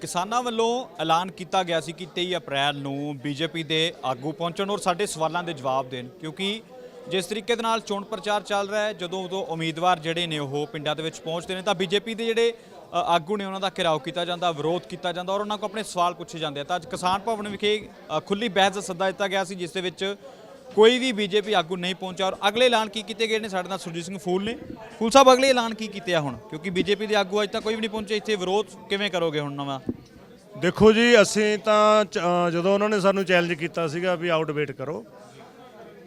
ਕਿਸਾਨਾਂ ਵੱਲੋਂ ਐਲਾਨ ਕੀਤਾ ਗਿਆ ਸੀ ਕਿ 23 ਅਪ੍ਰੈਲ ਨੂੰ ਬੀਜੇਪੀ ਦੇ ਆਗੂ ਪਹੁੰਚਣ ਔਰ ਸਾਡੇ ਸਵਾਲਾਂ ਦੇ ਜਵਾਬ ਦੇਣ ਕਿਉਂਕਿ ਜਿਸ ਤਰੀਕੇ ਦੇ ਨਾਲ ਚੋਣ ਪ੍ਰਚਾਰ ਚੱਲ ਰਿਹਾ ਹੈ ਜਦੋਂ ਉਦੋਂ ਉਮੀਦਵਾਰ ਜਿਹੜੇ ਨੇ ਉਹ ਪਿੰਡਾਂ ਦੇ ਵਿੱਚ ਪਹੁੰਚਦੇ ਨੇ ਤਾਂ ਬੀਜੇਪੀ ਦੇ ਜਿਹੜੇ ਆਗੂ ਨੇ ਉਹਨਾਂ ਦਾ ਘਿਰਾਓ ਕੀਤਾ ਜਾਂਦਾ ਵਿਰੋਧ ਕੀਤਾ ਜਾਂਦਾ ਔਰ ਉਹਨਾਂ ਕੋਲ ਆਪਣੇ ਸਵਾਲ ਪੁੱਛੇ ਜਾਂਦੇ ਆ। ਤਾਂ ਅੱਜ ਕਿਸਾਨ ਭਵਨ ਵਿਖੇ ਅ, ਖੁੱਲੀ ਬਹਿਸ ਦਾ ਸੱਦਾ ਦਿੱਤਾ ਗਿਆ ਸੀ ਜਿਸ ਦੇ ਵਿੱਚ ਕੋਈ ਵੀ ਬੀਜੇਪੀ ਆਗੂ ਨਹੀਂ ਪਹੁੰਚਿਆ ਔਰ ਅਗਲੇ ਐਲਾਨ ਕੀ ਕੀਤੇ ਗਏ ਨੇ? ਸਾਡੇ ਨਾਲ ਸੁਰਜੀਤ ਸਿੰਘ ਫੂਲ ਨੇ। ਫੂਲ ਸਾਹਿਬ ਅਗਲੇ ਐਲਾਨ ਕੀ ਕੀਤੇ ਆ ਹੁਣ? ਕਿਉਂਕਿ ਬੀਜੇਪੀ ਦੇ ਆਗੂ ਅੱਜ ਤੱਕ ਕੋਈ ਵੀ ਨਹੀਂ ਪਹੁੰਚੇ। ਇੱਥੇ ਵਿਰੋਧ ਕਿਵੇਂ ਕਰੋਗੇ ਹੁਣ ਨਵਾਂ? ਦੇਖੋ ਜੀ ਅਸੀਂ ਤਾਂ ਅ, ਜਦੋਂ ਉਹਨਾਂ ਨੇ ਸਾਨੂੰ ਚੈਲੰਜ ਕੀਤਾ ਸੀਗਾ ਵੀ ਆਊਟ ਵੇਟ ਕਰੋ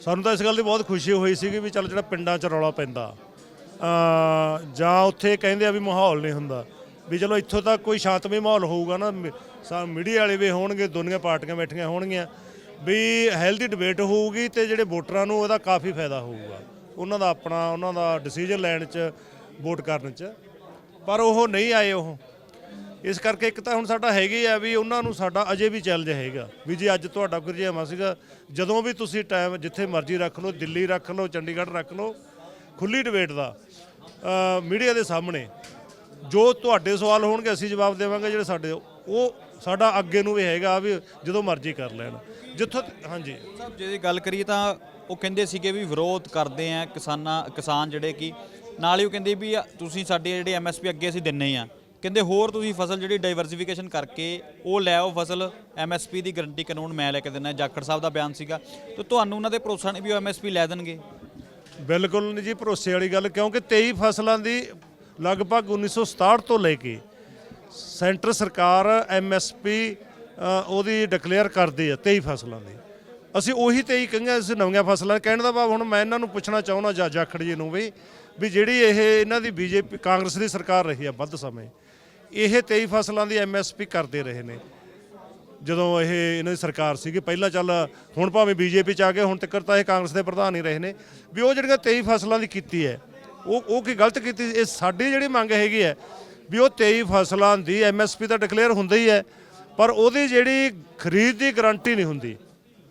ਸਾਨੂੰ ਤਾਂ ਇਸ ਗੱਲ ਦੀ ਬਹੁਤ ਖੁਸ਼ੀ ਹੋਈ ਸੀਗੀ ਵੀ ਚੱਲ ਜਿਹੜਾ ਪਿੰਡਾਂ 'ਚ ਰੌਲਾ ਪੈਂਦਾ ਅ, ਜਾਂ ਉੱਥੇ ਕਹਿੰਦੇ ਆ ਵੀ ਮਾਹੌਲ ਨਹੀਂ ਹੁੰਦਾ ਵੀ ਚਲੋ ਇੱਥੋਂ ਤੱਕ ਕੋਈ ਸ਼ਾਂਤਮਈ ਮਾਹੌਲ ਹੋਊਗਾ ਨਾ ਮੀਡੀਆ ਵਾਲੇ ਵੀ ਹੋਣਗੇ ਦੋਨੀਆਂ ਪਾਰਟੀਆਂ ਬੈਠੀਆਂ ਹੋਣਗੀਆਂ। ਵੀ ਹੈਲਦੀ ਡਿਬੇਟ ਹੋਊਗੀ ਤੇ ਜਿਹੜੇ ਵੋਟਰਾਂ ਨੂੰ ਉਹਦਾ ਕਾਫੀ ਫਾਇਦਾ ਹੋਊਗਾ। ਉਹਨਾਂ ਦਾ ਆਪਣਾ, ਉਹਨਾਂ ਦਾ ਡਿਸੀਜਨ ਲੈਣ 'ਚ ਵੋਟ ਕਰਨ 'ਚ। ਪਰ ਉਹ ਨਹੀਂ ਆਏ ਉਹ। ਇਸ ਕਰਕੇ ਇੱਕ ਤਾਂ ਹੁਣ ਸਾਡਾ ਹੈਗੀ ਆ ਵੀ ਉਹਨਾਂ ਨੂੰ ਸਾਡਾ ਅਜੇ ਵੀ ਚੈਲੰਜ ਹੈਗਾ ਵੀ ਜੇ ਅੱਜ ਤੁਹਾਡਾ ਗੁਰਜੀਆਮਾ ਸੀਗਾ, ਜਦੋਂ ਵੀ ਤੁਸੀਂ ਟਾਈਮ ਜਿੱਥੇ ਮਰਜ਼ੀ ਰੱਖ ਲਓ, ਦਿੱਲੀ ਰੱਖ ਲਓ, ਚੰਡੀਗੜ੍ਹ ਰੱਖ ਲਓ ਖੁੱਲੀ ਡਿਬੇਟ ਦਾ ਮੀਡੀਆ ਦੇ ਸਾਹਮਣੇ। ਜੋ ਤੁਹਾਡੇ ਸਵਾਲ ਹੋਣਗੇ, ਅਸੀਂ ਜਵਾਬ ਦੇਵਾਂਗੇ ਜਿਹੜੇ ਸਾਡੇ ਉਹ ਸਾਡਾ ਅੱਗੇ ਨੂੰ ਵੀ ਹੈਗਾ ਵੀ ਜਦੋਂ ਮਰਜ਼ੀ ਕਰ ਲੈਣ। ਜਿੱਥੋਂ ਹਾਂਜੀ। ਸਾਹਿਬ ਜੇ ਗੱਲ ਕਰੀਏ ਤਾਂ ਉਹ ਕਹਿੰਦੇ ਸੀਗੇ ਵੀ ਵਿਰੋਧ ਕਰਦੇ ਆ ਕਿਸਾਨਾਂ ਕਿਸਾਨ ਜਿਹੜੇ ਕਿ ਨਾਲ ਹੀ ਉਹ ਕਹਿੰਦੇ ਵੀ ਤੁਸੀਂ ਸਾਡੇ ਜਿਹੜੇ ਐਮਐਸਪੀ ਅੱਗੇ ਅਸੀਂ ਦਿੰਨੇ ਆ। ਕਹਿੰਦੇ ਹੋਰ ਤੁਸੀਂ ਫਸਲ ਜਿਹੜੀ ਡਾਈਵਰਸਿਫਿਕੇਸ਼ਨ ਕਰਕੇ ਉਹ ਲੈ ਆਓ ਫਸਲ ਐਮਐਸਪੀ ਦੀ ਗਰੰਟੀ ਕਾਨੂੰਨ ਮੈਂ ਲੈ ਕੇ ਦਿੰਦਾ ਜਾਖੜ ਸਾਹਿਬ ਦਾ ਬਿਆਨ ਸੀਗਾ। ਤੇ ਤੁਹਾਨੂੰ ਉਹਨਾਂ ਦੇ ਭਰੋਸਾ ਨਹੀਂ ਵੀ ਉਹ ਐਮਐਸਪੀ ਲੈ ਦੇਣਗੇ? ਬਿਲਕੁਲ ਨਹੀਂ ਜੀ ਭਰੋਸੇ ਵਾਲੀ ਗੱਲ ਕਿਉਂਕਿ 23 ਫਸਲਾਂ ਦੀ ਲਗਭਗ 1967 ਤੋਂ ਲੈ ਕੇ ਸੈਂਟਰ ਸਰਕਾਰ ਐਮਐਸਪੀ ਉਹਦੀ ਡਿਕਲੇਅਰ ਕਰਦੀ ਹੈ 23 ਫਸਲਾਂ ਦੀ। ਅਸੀਂ ਉਹੀ 23 ਕਹੀਆਂ, ਅਸੀਂ ਨਵੀਆਂ ਫਸਲਾਂ। ਕਹਿਣ ਦਾ ਭਾਵ ਹੁਣ ਮੈਂ ਇਹਨਾਂ ਨੂੰ ਪੁੱਛਣਾ ਚਾਹੁੰਦਾ ਜਾ ਜਾਖੜ ਜੀ ਨੂੰ ਵੀ ਵੀ ਜਿਹੜੀ ਇਹ ਇਹਨਾਂ ਦੀ ਬੀਜੇਪੀ, ਕਾਂਗਰਸ ਦੀ ਸਰਕਾਰ ਰਹੀ ਆ ਵੱਧ ਸਮੇਂ, ਇਹ 23 ਫਸਲਾਂ ਦੀ ਐਮਐਸਪੀ ਕਰਦੇ ਰਹੇ ਨੇ। ਜਦੋਂ ਇਹ ਇਹਨਾਂ ਦੀ ਸਰਕਾਰ ਸੀਗੀ, ਪਹਿਲਾਂ ਚੱਲ ਹੁਣ ਭਾਵੇਂ ਬੀਜੇਪੀ ਚ ਆ ਗਏ, ਹੁਣ ਤੱਕ ਤਾਂ ਇਹ ਕਾਂਗਰਸ ਦੇ ਪ੍ਰਧਾਨ ਹੀ ਰਹੇ ਨੇ। ਵੀ ਉਹ ਜਿਹੜੀਆਂ 23 ਫਸਲਾਂ ਦੀ ਕੀਤੀ ਹੈ, ਉਹ ਉਹ ਕੀ ਗਲਤ ਕੀਤੀ? ਇਹ ਸਾਡੀ ਜਿਹੜੀ ਮੰਗ ਹੈਗੀ ਹੈ ਵੀ ਉਹ 23 ਫਸਲਾਂ ਦੀ ਐਮਐਸਪੀ ਤਾਂ ਡਿਕਲੇਅਰ ਹੁੰਦਾ ਹੀ ਹੈ, ਪਰ ਉਹਦੀ ਜਿਹੜੀ ਖਰੀਦ ਦੀ ਗਾਰੰਟੀ ਨਹੀਂ ਹੁੰਦੀ।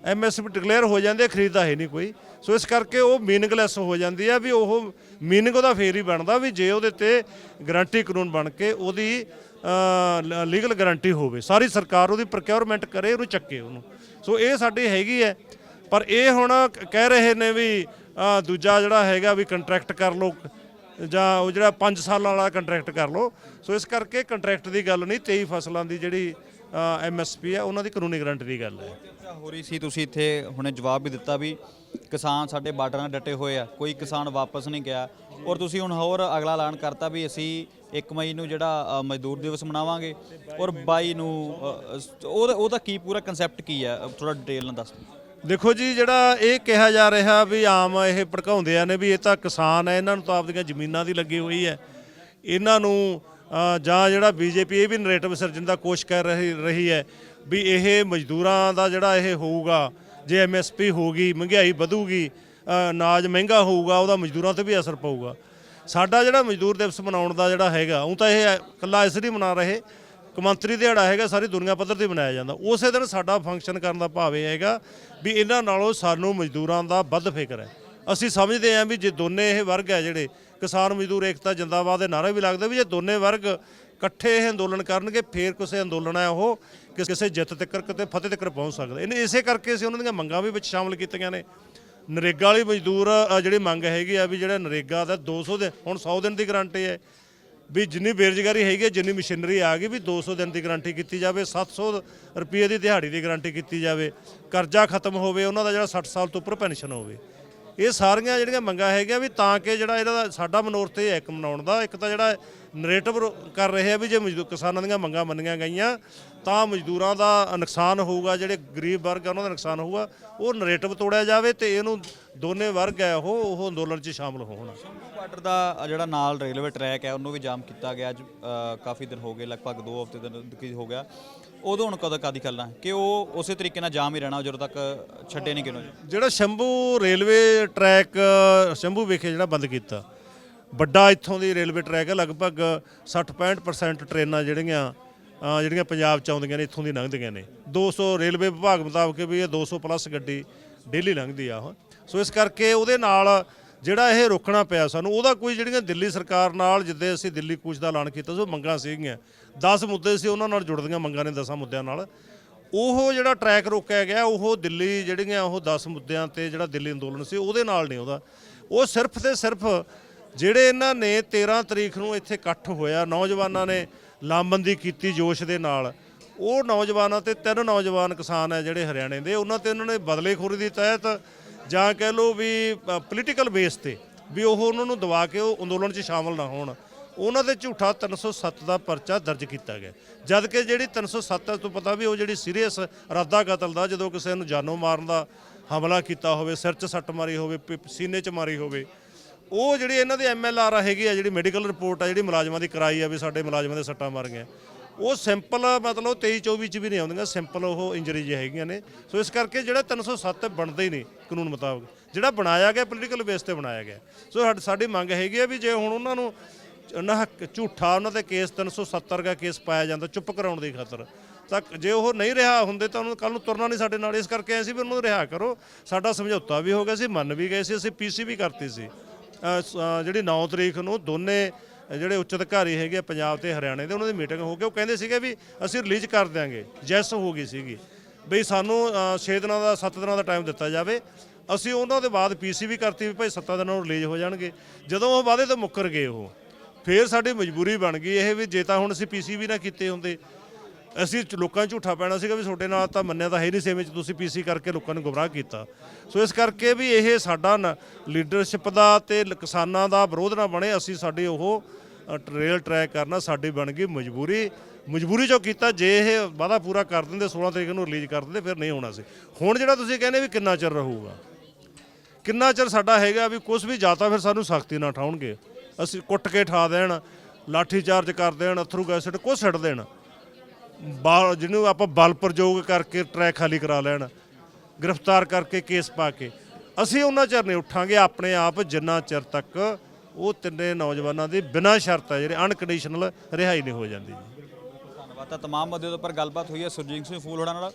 ਐਮਐਸਪੀ ਡਿਕਲੇਅਰ ਹੋ ਜਾਂਦੀ ਹੈ, ਖਰੀਦ ਹੈ ਨਹੀਂ ਕੋਈ। ਸੋ ਇਸ ਕਰਕੇ ਉਹ ਮੀਨਿੰਗਲੈਸ ਹੋ ਜਾਂਦੀ ਹੈ ਵੀ ਉਹ ਮੀਨਿੰਗ ਉਹਦਾ ਫੇਰ ਹੀ ਬਣਦਾ ਵੀ ਜੇ ਉਹਦੇ ਤੇ ਗਾਰੰਟੀ ਕਾਨੂੰਨ ਬਣ ਕੇ ਉਹਦੀ ਲੀਗਲ ਗਾਰੰਟੀ ਹੋਵੇ। ਸਾਰੀ ਸਰਕਾਰ ਉਹਦੀ ਪ੍ਰੋਕਿਉਰਮੈਂਟ ਕਰੇ, ਉਹਨੂੰ ਚੱਕੇ ਉਹਨੂੰ। ਸੋ ਇਹ ਸਾਡੀ ਹੈਗੀ ਹੈ। ਪਰ ਇਹ ਹੁਣ ਕਹਿ ਰਹੇ ਨੇ ਵੀ ਦੂਜਾ ਜਿਹੜਾ ਹੈਗਾ ਵੀ ਕੰਟਰੈਕਟ ਕਰ ਲਓ। ਜਾਂ ਉਹ ਜਿਹੜਾ 5 ਸਾਲਾਂ ਵਾਲਾ ਕੰਟਰੈਕਟ ਕਰ ਲਓ। ਸੋ ਇਸ ਕਰਕੇ ਕੰਟਰੈਕਟ ਦੀ ਗੱਲ ਨਹੀਂ 23 ਫਸਲਾਂ ਦੀ ਜਿਹੜੀ ਐਮਐਸਪੀ ਹੈ ਉਹਨਾਂ ਦੀ ਕਾਨੂੰਨੀ ਗਰੰਟੀ ਦੀ ਗੱਲ ਹੈ। ਚਰਚਾ ਹੋ ਰਹੀ ਸੀ ਤੁਸੀਂ ਇੱਥੇ ਹੁਣੇ ਜਵਾਬ ਵੀ ਦਿੱਤਾ ਵੀ ਕਿਸਾਨ ਸਾਡੇ ਬਾਰਡਰ ਨਾਲ ਡਟੇ ਹੋਏ ਆ ਕੋਈ ਕਿਸਾਨ ਵਾਪਸ ਨਹੀਂ ਗਿਆ। ਔਰ ਤੁਸੀਂ ਹੁਣ ਹੋਰ ਅਗਲਾ ਐਲਾਨ ਕਰਤਾ ਵੀ ਅਸੀਂ 1 ਮਈ ਨੂੰ ਜਿਹੜਾ ਅ, ਮਜ਼ਦੂਰ ਦਿਵਸ ਮਨਾਵਾਂਗੇ। ਔਰ 22 ਨੂੰ ਅ, ਅ, ਉਹਦਾ ਉਹਦਾ ਕੀ ਪੂਰਾ ਕਨਸੈਪਟ ਕੀ ਹੈ ਥੋੜਾ ਡਿਟੇਲ ਨਾਲ ਦੱਸ ਦਿਓ। ਦੇਖੋ ਜੀ, ਜਿਹੜਾ ਇਹ ਕਿਹਾ ਜਾ ਰਿਹਾ ਵੀ ਆਮ ਇਹ ਭੜਕਾਉਂਦੇ ਆ ਨੇ ਵੀ ਇਹ ਤਾਂ ਕਿਸਾਨ ਹੈ ਇਹਨਾਂ ਨੂੰ ਤਾਂ ਆਪਦੀਆਂ ਜ਼ਮੀਨਾਂ ਦੀ ਲੱਗੀ ਹੋਈ ਹੈ। ਇਹਨਾਂ ਨੂੰ ਜਾਂ ਜਿਹੜਾ ਬੀਜੇਪੀ, ਇਹ ਵੀ ਨਰੇਟਿਵ ਸਿਰਜਣ ਦਾ ਕੋਸ਼ਿਸ਼ ਕਰ ਰਹੀ ਰਹੀ ਹੈ ਵੀ ਇਹ ਮਜ਼ਦੂਰਾਂ ਦਾ ਜਿਹੜਾ ਇਹ ਹੋਊਗਾ, ਜੇ ਐਮਐਸਪੀ ਹੋਊਗੀ, ਮਹਿੰਗਾਈ ਵਧੂਗੀ ਅਨਾਜ ਮਹਿੰਗਾ ਹੋਊਗਾ, ਉਹਦਾ ਮਜ਼ਦੂਰਾਂ ਤੇ ਵੀ ਅਸਰ ਪਊਗਾ। ਸਾਡਾ ਜਿਹੜਾ ਮਜ਼ਦੂਰ ਦਿਵਸ ਮਨਾਉਣ ਦਾ ਜਿਹੜਾ ਹੈਗਾ, ਉਹ ਤਾਂ ਇਹ ਇਕੱਲਾ ਇਸ ਲਈ ਮਨਾ ਰਹੇ ਕੌਮਾਂਤਰੀ ਦਿਹਾੜਾ ਹੈਗਾ, ਸਾਰੀ ਦੁਨੀਆ ਪੱਧਰ ਤੇ ਮਨਾਇਆ ਜਾਂਦਾ। ਉਸੇ ਦਿਨ ਸਾਡਾ ਫੰਕਸ਼ਨ ਕਰਨ ਦਾ ਭਾਵ ਇਹ ਹੈਗਾ ਵੀ ਇਹਨਾਂ ਨਾਲੋਂ ਸਾਨੂੰ ਮਜ਼ਦੂਰਾਂ ਦਾ ਵੱਧ ਫਿਕਰ ਹੈ। ਅਸੀਂ ਸਮਝਦੇ ਹਾਂ ਵੀ ਜੇ ਦੋਨੇ ਇਹ ਵਰਗ ਹੈ ਜਿਹੜੇ, ਕਿਸਾਨ ਮਜ਼ਦੂਰ ਏਕਤਾ, ਜਿੰਦਾਬਾਦ ਦੇ ਨਾਰਾ ਵੀ ਲੱਗਦਾ ਵੀ ਜੇ ਦੋਨੇ ਵਰਗ ਇਕੱਠੇ ਇਹ ਅੰਦੋਲਨ ਕਰਨਗੇ, ਫੇਰ ਕਿਸੇ ਅੰਦੋਲਨ ਹੈ ਉਹ ਕਿਸੇ ਜਿੱਤ ਤੱਕ ਕਿਤੇ ਫਤਿਹ ਤੱਕ ਪਹੁੰਚ ਸਕਦੇ। ਇਹਨੇ ਇਸੇ ਕਰਕੇ ਅਸੀਂ ਉਹਨਾਂ ਦੀਆਂ ਮੰਗਾਂ ਵੀ ਵਿੱਚ ਸ਼ਾਮਲ ਕੀਤੀਆਂ ਨੇ। ਨਰੇਗਾ ਵਾਲੀ ਮਜ਼ਦੂਰ ਜਿਹੜੀ ਮੰਗ ਹੈਗੀ ਆ ਵੀ ਜਿਹੜਾ ਨਰੇਗਾ ਦਾ 200 ਦਿਨ ਹੁਣ 100 ਦਿਨ ਦੀ ਗਰੰਟੀ ਹੈ। ਵੀ ਜਿੰਨੀ ਬੇਰੁਜ਼ਗਾਰੀ ਹੈਗੀ ਹੈ, ਜਿੰਨੀ ਮਸ਼ੀਨਰੀ ਆ ਗਈ ਵੀ 200 ਦਿਨ ਦੀ ਗਾਰੰਟੀ ਕੀਤੀ ਜਾਵੇ 700 ਰੁਪਏ ਦੀ ਦਿਹਾੜੀ ਦੀ ਗਾਰੰਟੀ ਕੀਤੀ ਜਾਵੇ ਕਰਜ਼ਾ ਖਤਮ ਹੋਵੇ ਉਹਨਾਂ ਦਾ ਜਿਹੜਾ 60 ਸਾਲ ਤੋਂ ਉੱਪਰ ਪੈਨਸ਼ਨ ਹੋਵੇ। ਇਹ ਸਾਰੀਆਂ ਜਿਹੜੀਆਂ ਮੰਗਾਂ ਹੈਗੀਆਂ ਵੀ ਤਾਂ ਕਿ ਜਿਹੜਾ ਇਹਦਾ ਸਾਡਾ ਮਨੋਰਥ ਇਹ ਹੈ ਇੱਕ ਮਨਾਉਣ ਦਾ ਇੱਕ ਤਾਂ ਜਿਹੜਾ ਨਰੇਟਿਵ ਕਰ ਰਹੇ ਆ ਵੀ ਜੇ ਮਜ਼ਦੂਰ ਕਿਸਾਨਾਂ ਦੀਆਂ ਮੰਗਾਂ ਮੰਨੀਆਂ ਗਈਆਂ ਤਾਂ ਮਜ਼ਦੂਰਾਂ ਦਾ ਨੁਕਸਾਨ ਹੋਊਗਾ ਜਿਹੜੇ ਗਰੀਬ ਵਰਗ ਆ ਉਹਨਾਂ ਦਾ ਨੁਕਸਾਨ ਹੋਊਗਾ। ਉਹ ਨਰੇਟਿਵ ਤੋੜਿਆ ਜਾਵੇ ਤੇ ਇਹਨੂੰ ਦੋਨੇ ਵਰਗ ਹੈ ਉਹ ਉਹ ਅੰਦੋਲਨ 'ਚ ਸ਼ਾਮਲ ਹੋਣ। ਬਾਰਡਰ ਦਾ ਜਿਹੜਾ ਨਾਲ ਰੇਲਵੇ ਟਰੈਕ ਹੈ ਉਹਨੂੰ ਵੀ ਜਾਮ ਕੀਤਾ ਗਿਆ ਅੱਜ ਕਾਫੀ ਦਿਨ ਹੋ ਗਏ ਲਗਭਗ 2 ਹਫ਼ਤੇ ਦਿਨ ਕੀ ਹੋ ਗਿਆ। ਉਦੋਂ ਹੁਣ ਕਦੋਂ ਕਾਦੀ ਕਰਨਾ ਕਿ ਉਹ ਉਸੇ ਤਰੀਕੇ ਨਾਲ ਜਾਮ ਹੀ ਰਹਿਣਾ ਜਦੋਂ ਤੱਕ ਛੱਡੇ ਨਹੀਂ ਕਿਨੋਂ ਜਿਹੜਾ ਸ਼ੰਭੂ ਰੇਲਵੇ ਟਰੈਕ ਸ਼ੰਭੂ ਵਿਖੇ ਜਿਹੜਾ ਬੰਦ ਕੀਤਾ ਵੱਡਾ ਇੱਥੋਂ ਦੀ ਰੇਲਵੇ ਟਰੈਕ ਹੈ, ਲਗਭਗ 60-65% ਟ੍ਰੇਨਾਂ ਜਿਹੜੀਆਂ ਜਿਹੜੀਆਂ ਪੰਜਾਬ ਚ ਆਉਂਦੀਆਂ ਨੇ, ਇੱਥੋਂ ਦੀ ਲੰਘਦੀਆਂ ਨੇ। 200 ਰੇਲਵੇ ਵਿਭਾਗ ਮੁਤਾਬਕ ਵੀ ਇਹ 200 ਪਲੱਸ ਗੱਡੀ ਡੇਲੀ ਲੰਘਦੀ ਆ ਉਹ। ਸੋ ਇਸ ਕਰਕੇ ਉਹਦੇ ਨਾਲ ਜਿਹੜਾ ਇਹ ਰੋਕਣਾ ਪਿਆ ਸਾਨੂੰ, ਉਹਦਾ ਕੋਈ ਜਿਹੜੀਆਂ ਦਿੱਲੀ ਸਰਕਾਰ ਨਾਲ ਜਿੱਦੇ ਅਸੀਂ ਦਿੱਲੀ ਕੂਚ ਦਾ ਐਲਾਨ ਕੀਤਾ, ਸੀ ਉਹ ਮੰਗਾਂ ਸੀਗੀਆਂ। 10 ਮੁੱਦੇ ਸੀ, ਉਹਨਾਂ ਨਾਲ ਜੁੜਦੀਆਂ ਮੰਗਾਂ ਨੇ 10 ਮੁੱਦਿਆਂ ਨਾਲ। ਉਹ ਜਿਹੜਾ ਟਰੈਕ ਰੋਕਿਆ ਗਿਆ, ਉਹ ਦਿੱਲੀ ਜਿਹੜੀਆਂ ਉਹ 10 ਮੁੱਦਿਆਂ ਤੇ ਜਿਹੜਾ ਦਿੱਲੀ ਅੰਦੋਲਨ ਸੀ, ਉਹਦੇ ਨਾਲ ਨਹੀਂ ਉਹਦਾ ਉਹ ਸਿਰਫ ਤੇ ਸਿਰਫ ਜਿਹੜੇ ਇਹਨਾਂ ਨੇ 13 ਤਰੀਕ ਨੂੰ ਇੱਥੇ ਇਕੱਠ ਹੋਇਆ, ਨੌਜਵਾਨਾਂ ਨੇ ਲਾਮਬੰਦੀ ਕੀਤੀ ਜੋਸ਼ ਦੇ ਨਾਲ। ਉਹ ਨੌਜਵਾਨਾਂ ਤੇ ਤਿੰਨ ਨੌਜਵਾਨ ਕਿਸਾਨ ਹੈ ਜਿਹੜੇ ਹਰਿਆਣੇ ਦੇ, ਉਹਨਾਂ ਤੇ ਉਹਨਾਂ ਨੇ ਬਦਲੇਖੋਰੀ ਦੀ ਤਹਿਤ ਜਾਂ ਕਹਿ ਲਓ ਵੀ ਪੋਲੀਟੀਕਲ ਬੇਸ ਤੇ ਵੀ ਉਹ ਉਹਨਾਂ ਨੂੰ ਦਵਾ ਕੇ ਉਹ ਅੰਦੋਲਨ 'ਚ ਸ਼ਾਮਲ ਨਾ ਹੋਣ। ਉਹਨਾਂ ਦੇ ਝੂਠਾ 307 ਦਾ ਪਰਚਾ ਦਰਜ ਕੀਤਾ ਗਿਆ। ਜਦ ਕਿ ਜਿਹੜੀ 307 ਤੋਂ ਪਤਾ ਵੀ ਉਹ ਜਿਹੜੀ ਸੀਰੀਅਸ ਇਰਾਦਾ ਕਤਲ ਦਾ, ਜਦੋਂ ਕਿਸੇ ਨੂੰ ਜਾਨੋਂ ਮਾਰਨ ਦਾ ਹਮਲਾ ਕੀਤਾ ਹੋਵੇ, ਸਿਰ 'ਚ ਸੱਟ ਮਾਰੀ ਹੋਵੇ, ਪ- ਸੀਨੇ 'ਚ ਮਾਰੀ ਹੋਵੇ ਉਹ ਜਿਹੜੀ ਇਹਨਾਂ ਦੀ ਐਮਐਲਆਰ ਹੈਗੀ ਆ, ਜਿਹੜੀ ਮੈਡੀਕਲ ਰਿਪੋਰਟ ਆ, ਜਿਹੜੀ ਮੁਲਾਜ਼ਮਾਂ ਦੀ ਕਰਾਈ ਆ ਵੀ ਸਾਡੇ ਮੁਲਾਜ਼ਮਾਂ ਦੇ ਸੱਟਾਂ ਮਾਰ ਗਈਆਂ ਉਹ ਸਿੰਪਲ ਮਤਲਬ 23 24 ਚ ਵੀ ਨਹੀਂ ਆਉਂਦੀਆਂ ਸਿੰਪਲ ਉਹ ਇੰਜਰੀ ਜਿਹੀ ਹੈਗੀਆਂ ਨੇ। ਸੋ ਇਸ ਕਰਕੇ ਜਿਹੜਾ 307 ਬਣਦਾ ਹੀ ਨਹੀਂ ਕਾਨੂੰਨ ਮੁਤਾਬਕ, ਜਿਹੜਾ ਬਣਾਇਆ ਗਿਆ ਪੋਲੀਟੀਕਲ ਬੇਸ ਤੇ ਬਣਾਇਆ ਗਿਆ। ਸੋ ਸਾਡ- ਸਾਡੀ ਮੰਗ ਹੈਗੀ ਆ ਵੀ ਜੇ ਹੁਣ ਉਹਨਾਂ ਨੂੰ ਉਹਨਾਂ ਝੂਠਾ ਉਹਨਾਂ ਤੇ ਕੇਸ 370 ਦਾ ਕੇਸ ਪਾਇਆ ਜਾਂਦਾ, ਚੁੱਪ ਕਰਾਉਣ ਦੀ ਖਾਤਰ, ਤਾਂ ਜੇ ਉਹ ਨਹੀਂ ਰਿਹਾ ਹੁੰਦੇ ਤਾਂ ਉਹਨੂੰ ਕੱਲ ਨੂੰ ਤੁਰਨਾ ਨਹੀਂ ਸਾਡੇ ਨਾਲ। ਇਸ ਕਰਕੇ ਐ ਸੀ ਵੀ ਉਹਨੂੰ ਰਿਹਾ ਕਰੋ। ਸਾਡਾ ਸਮਝੌਤਾ ਵੀ ਹੋ ਗਿਆ ਸੀ, ਮੰਨ ਵੀ ਗਏ ਸੀ, ਅਸੀਂ ਪੀਸੀ ਵੀ ਕਰਤੀ ਸੀ। ਜਿਹੜੀ 9 ਤਰੀਕ ਨੂੰ ਦੋਨੇ ਜਿਹੜੇ ਉੱਚ ਅਧਿਕਾਰੀ ਹੈਗੇ ਆ ਪੰਜਾਬ ਤੇ ਹਰਿਆਣੇ ਦੇ, ਉਹਨਾਂ ਦੀ ਮੀਟਿੰਗ ਹੋ ਕੇ ਉਹ ਕਹਿੰਦੇ ਸੀਗੇ ਵੀ ਅਸੀਂ ਰਿਲੀਜ਼ ਕਰ ਦਿਆਂਗੇ, ਜੈਸ ਹੋ ਗਈ ਸੀਗੀ ਬਈ ਸਾਨੂੰ 6 ਦਿਨਾਂ ਦਾ 7 ਦਿਨਾਂ ਦਾ ਟਾਈਮ ਦਿੱਤਾ ਜਾਵੇ। ਅਸੀਂ ਉਹਨਾਂ ਦੇ ਬਾਅਦ ਪੀਸੀ ਵੀ ਕਰਤੀ ਵੀ ਭਾਈ 7 ਦਿਨਾਂ ਨੂੰ ਰਿਲੀਜ਼ ਹੋ ਜਾਣਗੇ। ਜਦੋਂ ਉਹ ਵਾਅਦੇ ਤੋਂ ਮੁੱਕਰ ਗਏ ਉਹ, ਫੇਰ ਸਾਡੀ ਮਜਬੂਰੀ ਬਣ ਗਈ ਇਹ ਵੀ ਜੇ ਤਾਂ ਹੁਣ ਅਸੀਂ ਪੀਸੀ ਵੀ ਨਾ ਕੀਤੇ ਹੁੰਦੇ। ਅਸੀਂ ਚ- ਲੋਕਾਂ 'ਚ ਝੂਠਾ ਪੈਣਾ ਸੀਗਾ ਵੀ ਤੁਹਾਡੇ ਨਾਲ ਤਾਂ ਮੰਨਿਆ ਤਾਂ ਹੈ ਨਹੀਂ ਸੇਵੇਂ 'ਚ ਤੁਸੀਂ ਪੀਸੀ ਕਰਕੇ ਲੋਕਾਂ ਨੂੰ ਗੁੰਮਰਾਹ ਕੀਤਾ। ਸੋ ਇਸ ਕਰਕੇ ਵੀ ਇਹ ਸਾਡਾ ਲੀਡਰਸ਼ਿਪ ਦਾ ਤੇ ਕਿਸਾਨਾਂ ਦਾ ਵਿਰੋਧ ਨਾ ਬਣੇ ਅਸੀਂ ਸਾਡੀ ਉਹ ਅ, ਰੇਲ ਟਰੈਕ ਕਰਨਾ ਸਾਡੀ ਬਣ ਗਈ ਮਜਬੂਰੀ। ਮਜਬੂਰੀ ਚੋਂ ਕੀਤਾ ਜੇ ਇਹ ਵਾਅਦਾ ਪੂਰਾ ਕਰ ਦਿੰਦੇ 16 ਤਰੀਕ ਨੂੰ ਰਿਲੀਜ਼ ਕਰ ਦਿੰਦੇ ਫਿਰ ਨਹੀਂ ਹੋਣਾ ਸੀ। ਹੁਣ ਜਿਹੜਾ ਤੁਸੀਂ ਕਹਿੰਦੇ ਵੀ ਕਿੰਨਾ ਚਿਰ ਰਹੂਗਾ? ਕਿੰਨਾ ਚਿਰ ਸਾਡਾ ਹੈਗਾ ਵੀ ਕੁਝ ਵੀ ਜਾਤਾ ਫਿਰ ਸਾਨੂੰ ਸਖਤੀ ਨਾਲ ਠਾਉਣਗੇ ਅਸੀਂ ਕੁੱਟ ਕੇ ਠਾ ਦੇਣ ਲਾਠੀ ਚਾਰਜ ਕਰ ਦੇਣ ਅਥਰੂ ਗੈਸਿਡ ਕੁਛ ਛੱਡ ਦੇਣ। ਬਲ ਜਿਹਨੂੰ ਆਪਾਂ ਬਲ ਪ੍ਰਯੋਗ ਕਰਕੇ ਟਰੈਕ ਖਾਲੀ ਕਰਾ ਲੈਣ, ਗ੍ਰਿਫਤਾਰ ਕਰਕੇ ਕੇਸ ਪਾ ਕੇ, ਅਸੀਂ ਉਹਨਾਂ ਚਿਰ ਨਹੀਂ ਉੱਠਾਂਗੇ, ਆਪਣੇ ਆਪ ਜਿੰਨਾ ਚਿਰ ਤੱਕ ਉਹ ਤਿੰਨੇ ਨੌਜਵਾਨਾਂ ਦੀ ਬਿਨਾਂ ਸ਼ਰਤ ਹੈ, ਜਿਹੜੇ ਅਨਕੰਡੀਸ਼ਨਲ ਰਿਹਾਈ ਨਹੀਂ ਹੋ ਜਾਂਦੀ। ਜੀ ਧੰਨਵਾਦ ਤਾਂ ਤਮਾਮ ਮੁੱਦੇ ਦੇ ਉੱਪਰ ਗੱਲਬਾਤ ਹੋਈ ਹੈ, ਸੁਰਜੀਤ ਸਿੰਘ ਫੂਲ ਹੋਣਾ ਨਾਲ।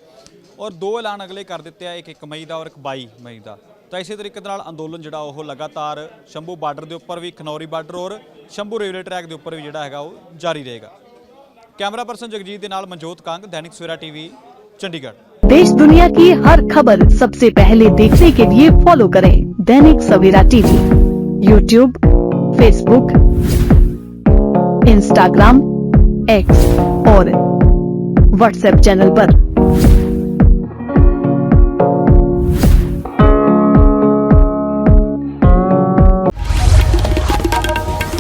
ਔਰ ਦੋ ਐਲਾਨ ਅਗਲੇ ਕਰ ਦਿੱਤੇ ਆ, ਇੱਕ 1 ਮਈ ਦਾ ਔਰ ਇੱਕ 22 ਮਈ ਦਾ। ਤਾਂ ਇਸੇ ਤਰੀਕੇ ਦੇ ਨਾਲ ਅੰਦੋਲਨ ਜਿਹੜਾ ਉਹ ਲਗਾਤਾਰ ਸ਼ੰਭੂ ਬਾਰਡਰ ਦੇ ਉੱਪਰ ਵੀ, ਖਨੌਰੀ ਬਾਰਡਰ ਔਰ ਸ਼ੰਭੂ ਰੇਲਵੇ ਟਰੈਕ ਦੇ ਉੱਪਰ ਵੀ ਜਿਹੜਾ ਹੈਗਾ ਉਹ ਜਾਰੀ ਰਹੇਗਾ। Camera person Jagjit Manjot Kang, Dainik Savera TV, Chandigarh. देश दुनिया की हर खबर सबसे पहले देखने के लिए फॉलो करें Dainik Savera TV. YouTube Facebook Instagram X और व्हाट्सएप चैनल आरोप